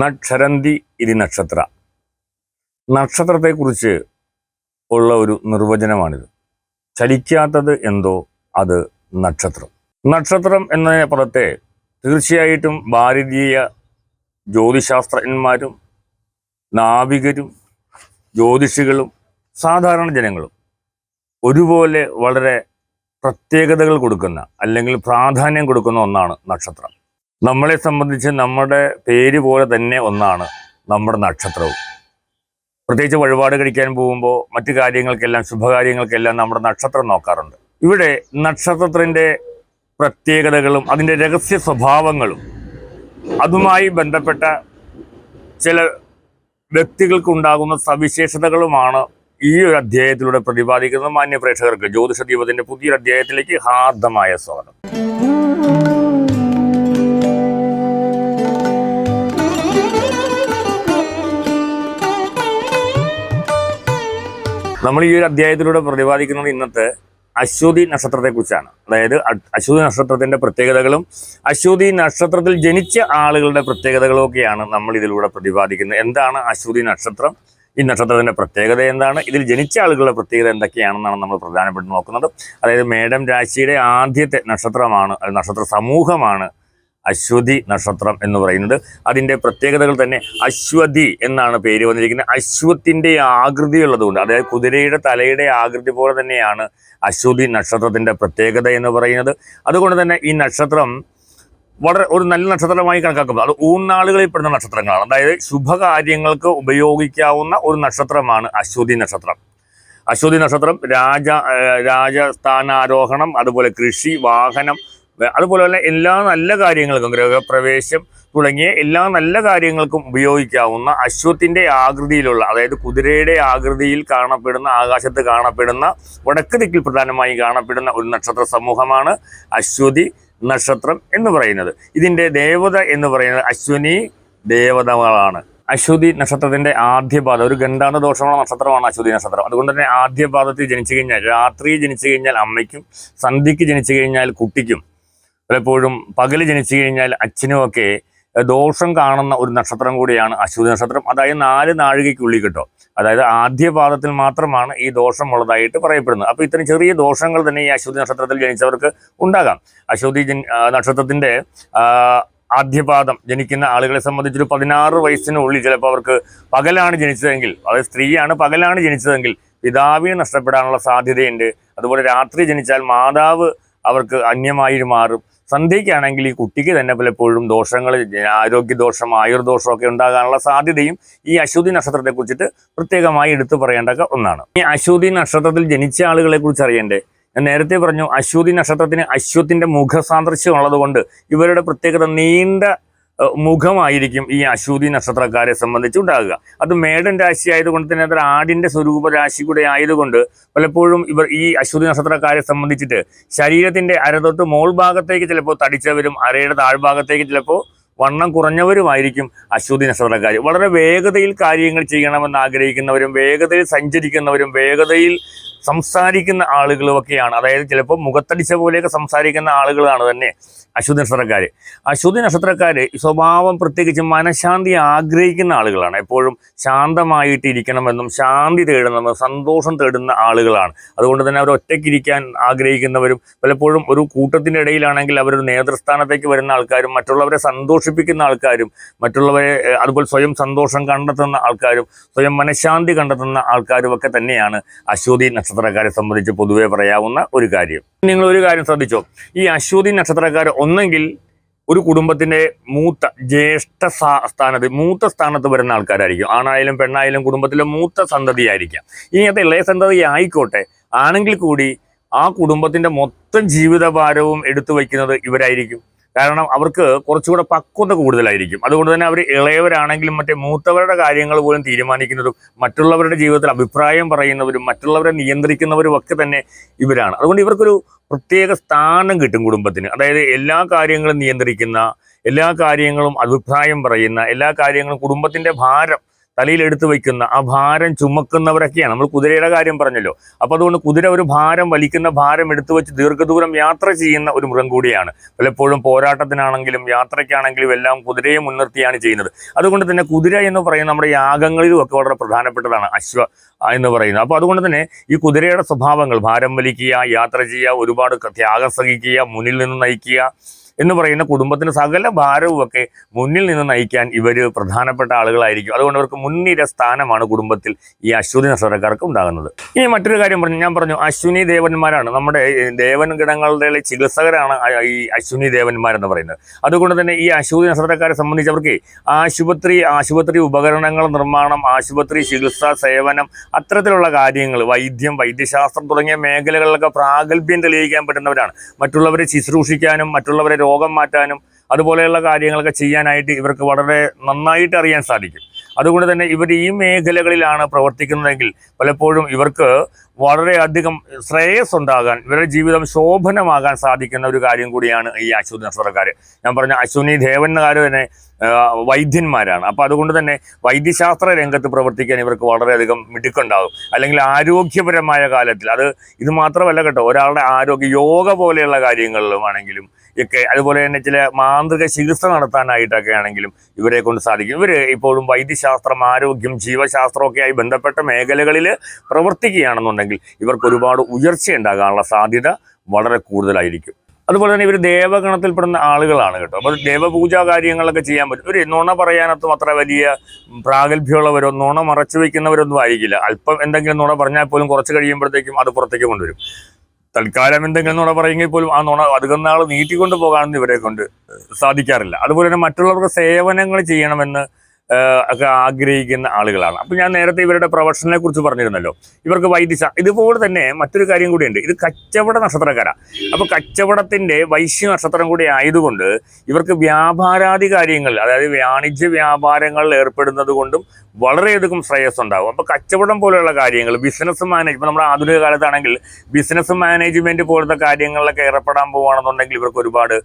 നക്ഷരന്തി ഇതി നക്ഷത്ര. നക്ഷത്രത്തെക്കുറിച്ച് ഉള്ള ഒരു നിർവചനമാണിത്. ചലിക്കാത്തത് എന്തോ അത് നക്ഷത്രം. നക്ഷത്രം എന്ന പദത്തെ തീർച്ചയായിട്ടും ഭാരതീയ ജ്യോതിശാസ്ത്രജ്ഞന്മാരും നാവികരും ജ്യോതിഷികളും സാധാരണ ജനങ്ങളും ഒരുപോലെ വളരെ പ്രത്യേകതകൾ കൊടുക്കുന്ന അല്ലെങ്കിൽ പ്രാധാന്യം കൊടുക്കുന്ന ഒന്നാണ് നക്ഷത്രം. നമ്മളെ സംബന്ധിച്ച് നമ്മുടെ പേര് പോലെ തന്നെ ഒന്നാണ് നമ്മുടെ നക്ഷത്രവും. പ്രത്യേകിച്ച് വഴിപാട് കഴിക്കാൻ പോകുമ്പോൾ മറ്റു കാര്യങ്ങൾക്കെല്ലാം ശുഭകാര്യങ്ങൾക്കെല്ലാം നമ്മുടെ നക്ഷത്രം നോക്കാറുണ്ട്. ഇവിടെ നക്ഷത്രത്തിന്റെ പ്രത്യേകതകളും അതിന്റെ രഹസ്യ സ്വഭാവങ്ങളും അതുമായി ബന്ധപ്പെട്ട ചില വ്യക്തികൾക്കുണ്ടാകുന്ന സവിശേഷതകളുമാണ് ഈ ഒരു അധ്യായത്തിലൂടെ പ്രതിപാദിക്കുന്നത്. മാന്യ പ്രേക്ഷകർക്ക് ജ്യോതിഷ ദീപത്തിന്റെ പുതിയൊരു അധ്യായത്തിലേക്ക് ഹാർദമായ സ്വാഗതം. നമ്മൾ ഈ ഒരു അധ്യായത്തിലൂടെ പ്രതിപാദിക്കുന്നത് ഇന്നത്തെ അശ്വതി നക്ഷത്രത്തെക്കുറിച്ചാണ്. അതായത് അശ്വതി നക്ഷത്രത്തിന്റെ പ്രത്യേകതകളും അശ്വതി നക്ഷത്രത്തിൽ ജനിച്ച ആളുകളുടെ പ്രത്യേകതകളും ഒക്കെയാണ് നമ്മൾ ഇതിലൂടെ പ്രതിപാദിക്കുന്നത്. എന്താണ് അശ്വതി നക്ഷത്രം? ഈ നക്ഷത്രത്തിന്റെ പ്രത്യേകത എന്താണ്? ഇതിൽ ജനിച്ച ആളുകളുടെ പ്രത്യേകത എന്തൊക്കെയാണെന്നാണ് നമ്മൾ പ്രധാനപ്പെട്ട് നോക്കുന്നത്. അതായത് മേഡം രാശിയുടെ ആദ്യത്തെ നക്ഷത്രമാണ് നക്ഷത്ര സമൂഹമാണ് അശ്വതി നക്ഷത്രം എന്ന് പറയുന്നത്. അതിന്റെ പ്രത്യേകതകൾ തന്നെ അശ്വതി എന്നാണ് പേര് വന്നിരിക്കുന്നത്. അശ്വത്തിന്റെ ആകൃതി ഉള്ളതുകൊണ്ട് അതായത് കുതിരയുടെ തലയുടെ ആകൃതി പോലെ തന്നെയാണ് അശ്വതി നക്ഷത്രത്തിന്റെ പ്രത്യേകത എന്ന് പറയുന്നത്. അതുകൊണ്ട് തന്നെ ഈ നക്ഷത്രം വളരെ ഒരു നല്ല നക്ഷത്രമായി കണക്കാക്കുന്നത് അത് ഊന്നാളുകളിൽ പെടുന്ന നക്ഷത്രങ്ങളാണ്. അതായത് ശുഭകാര്യങ്ങൾക്ക് ഉപയോഗിക്കാവുന്ന ഒരു നക്ഷത്രമാണ് അശ്വതി നക്ഷത്രം. അശ്വതി നക്ഷത്രം രാജ രാജസ്ഥാനാരോഹണം അതുപോലെ കൃഷി വാഹനം അതുപോലെ തന്നെ എല്ലാ നല്ല കാര്യങ്ങൾക്കും ഗ്രഹപ്രവേശം തുടങ്ങിയ എല്ലാ നല്ല കാര്യങ്ങൾക്കും ഉപയോഗിക്കാവുന്ന അശ്വത്തിന്റെ ആകൃതിയിലുള്ള അതായത് കുതിരയുടെ ആകൃതിയിൽ കാണപ്പെടുന്ന ആകാശത്ത് കാണപ്പെടുന്ന വടക്ക് ദിക്കിൽ പ്രധാനമായും കാണപ്പെടുന്ന ഒരു നക്ഷത്ര സമൂഹമാണ് അശ്വതി നക്ഷത്രം എന്ന് പറയുന്നത്. ഇതിന്റെ ദേവത എന്ന് പറയുന്നത് അശ്വനി ദേവതകളാണ്. അശ്വതി നക്ഷത്രത്തിന്റെ ആദ്യ പാദം ഒരു ഗണ്ടാന്ത ദോഷമുള്ള നക്ഷത്രമാണ് അശ്വതി നക്ഷത്രം. അതുകൊണ്ട് തന്നെ ആദ്യ പാദത്തിൽ ജനിച്ചു കഴിഞ്ഞാൽ രാത്രി ജനിച്ചു കഴിഞ്ഞാൽ അമ്മയ്ക്കും സന്ധ്യയ്ക്ക് ജനിച്ചു കഴിഞ്ഞാൽ കുട്ടിക്കും പലപ്പോഴും പകൽ ജനിച്ചു കഴിഞ്ഞാൽ അച്ഛനുമൊക്കെ ദോഷം കാണുന്ന ഒരു നക്ഷത്രം കൂടിയാണ് അശ്വതി നക്ഷത്രം. അതായത് നാല് നാഴികയ്ക്കുള്ളിൽ കിട്ടും. അതായത് ആദ്യ പാദത്തിൽ മാത്രമാണ് ഈ ദോഷമുള്ളതായിട്ട് പറയപ്പെടുന്നത്. അപ്പോൾ ഇത്തരം ചെറിയ ദോഷങ്ങൾ തന്നെ ഈ അശ്വതി നക്ഷത്രത്തിൽ ജനിച്ചവർക്ക് ഉണ്ടാകാം. അശ്വതി ജൻ നക്ഷത്രത്തിന്റെ ആദ്യപാദം ജനിക്കുന്ന ആളുകളെ സംബന്ധിച്ചൊരു പതിനാറ് വയസ്സിനുള്ളിൽ ചിലപ്പോൾ അവർക്ക് പകലാണ് ജനിച്ചതെങ്കിൽ അതായത് സ്ത്രീയാണ് പകലാണ് ജനിച്ചതെങ്കിൽ പിതാവിനെ നഷ്ടപ്പെടാനുള്ള സാധ്യതയുണ്ട്. അതുപോലെ രാത്രി ജനിച്ചാൽ മാതാവ് അവർക്ക് അന്യമായി മാറും സന്ധ്യയ്ക്കാണെങ്കിൽ ഈ കുട്ടിക്ക് തന്നെ പലപ്പോഴും ദോഷങ്ങൾ ആരോഗ്യദോഷം ആയുർദോഷം ഒക്കെ ഉണ്ടാകാനുള്ള സാധ്യതയും ഈ അശ്വതി നക്ഷത്രത്തെ കുറിച്ചിട്ട് പ്രത്യേകമായി എടുത്തു പറയേണ്ട ഒന്നാണ്. ഈ അശ്വതി നക്ഷത്രത്തിൽ ജനിച്ച ആളുകളെ കുറിച്ച് അറിയണ്ടേ? ഞാൻ നേരത്തെ പറഞ്ഞു അശ്വതി നക്ഷത്രത്തിന് അശ്വത്തിന്റെ മുഖസാദൃശ്യം ഉള്ളതുകൊണ്ട് ഇവരുടെ പ്രത്യേകത നീണ്ട മുഖമായിരിക്കും ഈ അശ്വതി നക്ഷത്രക്കാരെ സംബന്ധിച്ച് ഉണ്ടാകുക അത് മേടൻ രാശി ആയതുകൊണ്ട് തന്നെ അതൊരു ആടിന്റെ സ്വരൂപ രാശി കൂടെ ആയതുകൊണ്ട് പലപ്പോഴും ഇവർ ഈ അശ്വതി നക്ഷത്രക്കാരെ സംബന്ധിച്ചിട്ട് ശരീരത്തിന്റെ അരതൊട്ട് മോൾ ഭാഗത്തേക്ക് ചിലപ്പോൾ തടിച്ചവരും അരയുടെ താഴ്ഭാഗത്തേക്ക് ചിലപ്പോൾ വണ്ണം കുറഞ്ഞവരുമായിരിക്കും അശ്വതി നക്ഷത്രക്കാർ വളരെ വേഗതയിൽ കാര്യങ്ങൾ ചെയ്യണമെന്ന് ആഗ്രഹിക്കുന്നവരും വേഗതയിൽ സഞ്ചരിക്കുന്നവരും വേഗതയിൽ സംസാരിക്കുന്ന ആളുകളുമൊക്കെയാണ് അതായത് ചിലപ്പോൾ മുഖത്തടിച്ച പോലെയൊക്കെ സംസാരിക്കുന്ന ആളുകളാണ് തന്നെ അശ്വതി നക്ഷത്രക്കാർ അശ്വതി നക്ഷത്രക്കാർ സ്വഭാവം പ്രത്യേകിച്ച് മനഃശാന്തി ആഗ്രഹിക്കുന്ന ആളുകളാണ്. എപ്പോഴും ശാന്തമായിട്ട് ഇരിക്കണമെന്നും ശാന്തി തേടുന്നതും സന്തോഷം തേടുന്ന ആളുകളാണ്. അതുകൊണ്ട് തന്നെ അവർ ഒറ്റയ്ക്കിരിക്കാൻ ആഗ്രഹിക്കുന്നവരും പലപ്പോഴും ഒരു കൂട്ടത്തിന്റെ ഇടയിലാണെങ്കിൽ അവരൊരു നേതൃസ്ഥാനത്തേക്ക് വരുന്ന ആൾക്കാരും മറ്റുള്ളവരെ സന്തോഷിപ്പിക്കുന്ന ആൾക്കാരും മറ്റുള്ളവരെ അതുപോലെ സ്വയം സന്തോഷം കണ്ടെത്തുന്ന ആൾക്കാരും സ്വയം മനഃശാന്തി കണ്ടെത്തുന്ന ആൾക്കാരും ഒക്കെ തന്നെയാണ് അശ്വതി നക്ഷത്രക്കാരെ സംബന്ധിച്ച് പൊതുവേ പറയാവുന്ന ഒരു കാര്യം. നിങ്ങൾ ഒരു കാര്യം ശ്രദ്ധിച്ചോ? ഈ അശ്വതി നക്ഷത്രക്കാർ ഒന്നെങ്കിൽ ഒരു കുടുംബത്തിന്റെ മൂത്ത ജ്യേഷ്ഠ സ്ഥാ- സ്ഥാനത്ത് മൂത്ത സ്ഥാനത്ത് വരുന്ന ആൾക്കാരായിരിക്കും. ആണായാലും പെണ്ണായാലും കുടുംബത്തിലെ മൂത്ത സന്തതിയായിരിക്കാം. ഇനി അത് ഇളയ സന്തതി ആയിക്കോട്ടെ ആണെങ്കിൽ കൂടി ആ കുടുംബത്തിന്റെ മൊത്തം ജീവിതഭാരവും എടുത്തു വയ്ക്കുന്നത് ഇവരായിരിക്കും. കാരണം അവർക്ക് കുറച്ചുകൂടെ പക്വത കൂടുതലായിരിക്കും. അതുകൊണ്ട് തന്നെ അവർ ഇളയവരാണെങ്കിലും മറ്റേ മൂത്തവരുടെ കാര്യങ്ങൾ പോലും തീരുമാനിക്കുന്നതും മറ്റുള്ളവരുടെ ജീവിതത്തിൽ അഭിപ്രായം പറയുന്നവരും മറ്റുള്ളവരെ നിയന്ത്രിക്കുന്നവരും ഒക്കെ തന്നെ ഇവരാണ്. അതുകൊണ്ട് ഇവർക്കൊരു പ്രത്യേക സ്ഥാനം കിട്ടും കുടുംബത്തിന്. അതായത് എല്ലാ കാര്യങ്ങളും നിയന്ത്രിക്കുന്ന എല്ലാ കാര്യങ്ങളും അഭിപ്രായം പറയുന്ന എല്ലാ കാര്യങ്ങളും കുടുംബത്തിന്റെ ഭാരം തലയിൽ എടുത്തു വയ്ക്കുന്ന ആ ഭാരം ചുമക്കുന്നവരൊക്കെയാണ്. നമ്മൾ കുതിരയുടെ കാര്യം പറഞ്ഞല്ലോ. അപ്പോൾ അതുകൊണ്ട് കുതിര ഒരു ഭാരം വലിക്കുന്ന ഭാരം എടുത്തു വെച്ച് ദീർഘദൂരം യാത്ര ചെയ്യുന്ന ഒരു മൃഗം കൂടിയാണ്. പലപ്പോഴും പോരാട്ടത്തിനാണെങ്കിലും യാത്രയ്ക്കാണെങ്കിലും എല്ലാം കുതിരയെ മുൻനിർത്തിയാണ് ചെയ്യുന്നത്. അതുകൊണ്ട് തന്നെ കുതിര എന്ന് പറയുന്നത് നമ്മുടെ യാഗങ്ങളിലും ഒക്കെ വളരെ പ്രധാനപ്പെട്ടതാണ്. അശ്വ എന്ന് പറയുന്നത്. അപ്പോൾ അതുകൊണ്ട് തന്നെ ഈ കുതിരയുടെ സ്വഭാവങ്ങൾ ഭാരം വലിക്കുക യാത്ര ചെയ്യുക ഒരുപാട് ത്യാഗം സഹിക്കുക മുന്നിൽ നിന്ന് നയിക്കുക എന്ന് പറയുന്ന കുടുംബത്തിന് സകല ഭാരവും ഒക്കെ മുന്നിൽ നിന്ന് നയിക്കാൻ ഇവർ പ്രധാനപ്പെട്ട ആളുകളായിരിക്കും. അതുകൊണ്ട് അവർക്ക് മുൻനിര സ്ഥാനമാണ് കുടുംബത്തിൽ ഈ അശ്വതി നക്ഷത്രക്കാർക്ക് ഉണ്ടാകുന്നത്. ഇനി മറ്റൊരു കാര്യം പറഞ്ഞു ഞാൻ പറഞ്ഞു അശ്വിനി ദേവന്മാരാണ്. നമ്മുടെ ദേവൻ ചികിത്സകരാണ് ഈ അശ്വിനി ദേവന്മാരെന്ന് പറയുന്നത്. അതുകൊണ്ട് തന്നെ ഈ അശ്വതി നക്ഷത്രക്കാരെ സംബന്ധിച്ച് അവർക്ക് ആശുപത്രി ആശുപത്രി ഉപകരണങ്ങൾ നിർമ്മാണം ആശുപത്രി ചികിത്സാ സേവനം അത്തരത്തിലുള്ള കാര്യങ്ങൾ വൈദ്യം വൈദ്യശാസ്ത്രം തുടങ്ങിയ മേഖലകളിലൊക്കെ പ്രാഗൽഭ്യം തെളിയിക്കാൻ പറ്റുന്നവരാണ്. മറ്റുള്ളവരെ ശുശ്രൂഷിക്കാനും മറ്റുള്ളവരെ രോഗം മാറ്റാനും അതുപോലെയുള്ള കാര്യങ്ങളൊക്കെ ചെയ്യാനായിട്ട് ഇവർക്ക് വളരെ നന്നായിട്ട് അറിയാൻ സാധിക്കും. അതുകൊണ്ട് തന്നെ ഇവർ ഈ മേഖലകളിലാണ് പ്രവർത്തിക്കുന്നതെങ്കിൽ പലപ്പോഴും ഇവർക്ക് വളരെയധികം ശ്രേയസ് ഉണ്ടാകാൻ ഇവരുടെ ജീവിതം ശോഭനമാകാൻ സാധിക്കുന്ന ഒരു കാര്യം കൂടിയാണ് ഈ അശ്വതി നക്ഷത്രക്കാർ ഞാൻ പറഞ്ഞ അശ്വിനി ദേവന്മാർ തന്നെ വൈദ്യന്മാരാണ്. അപ്പോൾ അതുകൊണ്ട് തന്നെ വൈദ്യശാസ്ത്ര രംഗത്ത് പ്രവർത്തിക്കാൻ ഇവർക്ക് വളരെയധികം മിടുക്കുണ്ടാകും. അല്ലെങ്കിൽ ആരോഗ്യപരമായ കാലത്തിൽ അത് ഇത് മാത്രമല്ല കേട്ടോ ഒരാളുടെ ആരോഗ്യ യോഗ പോലെയുള്ള കാര്യങ്ങളിലും ആണെങ്കിലും ഒക്കെ അതുപോലെ തന്നെ ചില മാന്ത്രിക ചികിത്സ നടത്താനായിട്ടൊക്കെ ആണെങ്കിലും ഇവരെ കൊണ്ട് സാധിക്കും. ഇവർ ഇപ്പോഴും വൈദ്യശാസ്ത്രം ആരോഗ്യം ജീവശാസ്ത്രമൊക്കെ ആയി ബന്ധപ്പെട്ട മേഖലകളിൽ പ്രവർത്തിക്കുകയാണെന്നുണ്ടെങ്കിൽ ഇവർക്ക് ഒരുപാട് ഉയർച്ച ഉണ്ടാകാനുള്ള സാധ്യത വളരെ കൂടുതലായിരിക്കും. അതുപോലെ തന്നെ ഇവർ ദേവഗണത്തിൽപ്പെടുന്ന ആളുകളാണ് കേട്ടോ. അപ്പോൾ ദേവപൂജാ കാര്യങ്ങളൊക്കെ ചെയ്യാൻ പറ്റും. ഒരു നുണ പറയാനത്തും അത്ര വലിയ പ്രാഗൽഭ്യമുള്ളവരോ നുണ മറച്ചു വയ്ക്കുന്നവരൊന്നും ആയിരിക്കില്ല. അല്പം എന്തെങ്കിലും നുണ പറഞ്ഞാൽ പോലും കുറച്ച് കഴിയുമ്പോഴത്തേക്കും അത് പുറത്തേക്ക് കൊണ്ടുവരും. തൽക്കാലം എന്തെങ്കിലും നുണ പറയുമെങ്കിൽ പോലും ആ നുണ അധികം നാൾ നീട്ടിക്കൊണ്ട് പോകാനൊന്നും ഇവരെ കൊണ്ട് സാധിക്കാറില്ല. അതുപോലെ തന്നെ മറ്റുള്ളവർക്ക് സേവനങ്ങൾ ചെയ്യണമെന്ന് ഒക്കെ ആഗ്രഹിക്കുന്ന ആളുകളാണ്. അപ്പം ഞാൻ നേരത്തെ ഇവരുടെ പ്രൊഫഷനെ കുറിച്ച് പറഞ്ഞിരുന്നല്ലോ. ഇവർക്ക് വൈദ്യശ ഇതുപോലെ തന്നെ മറ്റൊരു കാര്യം കൂടിയുണ്ട് ഇത് കച്ചവട നക്ഷത്രക്കാരാണ് അപ്പോൾ കച്ചവടത്തിന്റെ വൈശ്യ നക്ഷത്രം കൂടി ആയതുകൊണ്ട് ഇവർക്ക് കാര്യങ്ങൾ അതായത് വാണിജ്യ വ്യാപാരങ്ങളിൽ ഏർപ്പെടുന്നത് കൊണ്ടും വളരെയധികം ശ്രേയസ് ഉണ്ടാകും അപ്പോൾ കച്ചവടം പോലെയുള്ള കാര്യങ്ങൾ ബിസിനസ് മാനേജ്മെന്റ് നമ്മുടെ ആധുനിക കാലത്താണെങ്കിൽ ബിസിനസ് മാനേജ്മെന്റ് പോലത്തെ കാര്യങ്ങളിലൊക്കെ ഏർപ്പെടാൻ പോവുകയാണെന്നുണ്ടെങ്കിൽ ഇവർക്ക് ഒരുപാട്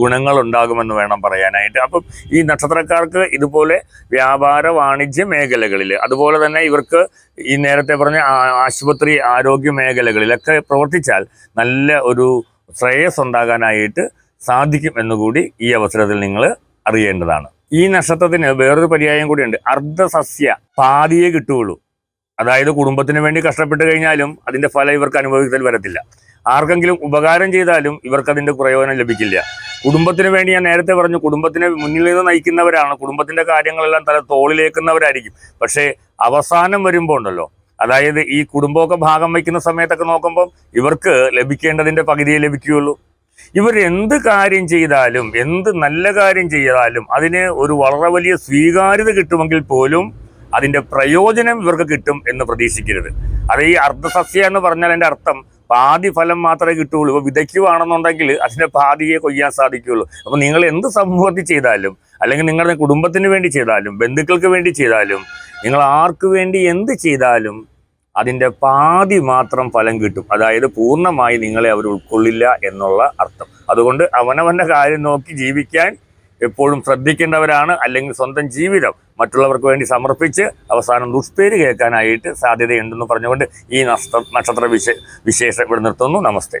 ഗുണങ്ങൾ ഉണ്ടാകുമെന്ന് വേണം പറയാനായിട്ട്. അപ്പം ഈ നക്ഷത്രക്കാർക്ക് ഇതുപോലെ വ്യാപാര വാണിജ്യ മേഖലകളിൽ അതുപോലെ തന്നെ ഇവർക്ക് ഈ നേരത്തെ പറഞ്ഞ ആശുപത്രി ആരോഗ്യ മേഖലകളിലൊക്കെ പ്രവർത്തിച്ചാൽ നല്ല ഒരു ശ്രേയസ് ഉണ്ടാകാനായിട്ട് സാധിക്കും എന്നുകൂടി ഈ അവസരത്തിൽ നിങ്ങൾ അറിയേണ്ടതാണ്. ഈ നക്ഷത്രത്തിന് വേറൊരു പര്യായം കൂടിയുണ്ട്. അർദ്ധസസ്യ പാതിയെ കിട്ടുകയുള്ളൂ. അതായത് കുടുംബത്തിന് വേണ്ടി കഷ്ടപ്പെട്ട് കഴിഞ്ഞാലും അതിന്റെ ഫലം ഇവർക്ക് അനുഭവിക്കൽ വരത്തില്ല. ആർക്കെങ്കിലും ഉപകാരം ചെയ്താലും ഇവർക്ക് അതിന്റെ പ്രയോജനം ലഭിക്കില്ല. കുടുംബത്തിന് വേണ്ടി ഞാൻ നേരത്തെ പറഞ്ഞു കുടുംബത്തിനെ മുന്നിൽ നിന്ന് നയിക്കുന്നവരാണ്. കുടുംബത്തിന്റെ കാര്യങ്ങളെല്ലാം തല തോളിലേക്കുന്നവരായിരിക്കും. പക്ഷേ അവസാനം വരുമ്പോൾ ഉണ്ടല്ലോ. അതായത് ഈ കുടുംബമൊക്കെ ഭാഗം വയ്ക്കുന്ന സമയത്തൊക്കെ നോക്കുമ്പോൾ ഇവർക്ക് ലഭിക്കേണ്ടതിന്റെ പകുതിയെ ലഭിക്കുകയുള്ളൂ. ഇവർ എന്ത് കാര്യം ചെയ്താലും എന്ത് നല്ല കാര്യം ചെയ്താലും അതിന് ഒരു വളരെ വലിയ സ്വീകാര്യത കിട്ടുമെങ്കിൽ പോലും അതിന്റെ പ്രയോജനം ഇവർക്ക് കിട്ടും എന്ന് പ്രതീക്ഷിക്കരുത്. അത് ഈ അർദ്ധസസ്യ എന്ന് പറഞ്ഞാൽ എന്റെ അർത്ഥം പാതി ഫലം മാത്രമേ കിട്ടുകയുള്ളൂ. ഇപ്പോൾ വിതയ്ക്കുവാണെന്നുണ്ടെങ്കിൽ അതിന്റെ പാതിയെ കൊയ്യാൻ സാധിക്കുകയുള്ളൂ. അപ്പോൾ നിങ്ങൾ എന്ത് സമൂഹത്തിൽ ചെയ്താലും അല്ലെങ്കിൽ നിങ്ങളുടെ കുടുംബത്തിന് വേണ്ടി ചെയ്താലും ബന്ധുക്കൾക്ക് വേണ്ടി ചെയ്താലും നിങ്ങൾ ആർക്ക് വേണ്ടി എന്ത് ചെയ്താലും അതിന്റെ പാതി മാത്രം ഫലം കിട്ടും. അതായത് പൂർണമായി നിങ്ങളെ അവർ ഉൾക്കൊള്ളില്ല എന്നുള്ള അർത്ഥം. അതുകൊണ്ട് അവനവന്റെ കാര്യം നോക്കി ജീവിക്കാൻ എപ്പോഴും ശ്രദ്ധിക്കേണ്ടവരാണ്. അല്ലെങ്കിൽ സ്വന്തം ജീവിതം മറ്റുള്ളവർക്ക് വേണ്ടി സമർപ്പിച്ച് അവസാനം ദുഷ്പേര് കേൾക്കാനായിട്ട് സാധ്യതയുണ്ടെന്ന് പറഞ്ഞുകൊണ്ട് ഈ നക്ഷത്ര വിശ വിശേഷം ഇവിടെ നിർത്തുന്നു. നമസ്തേ.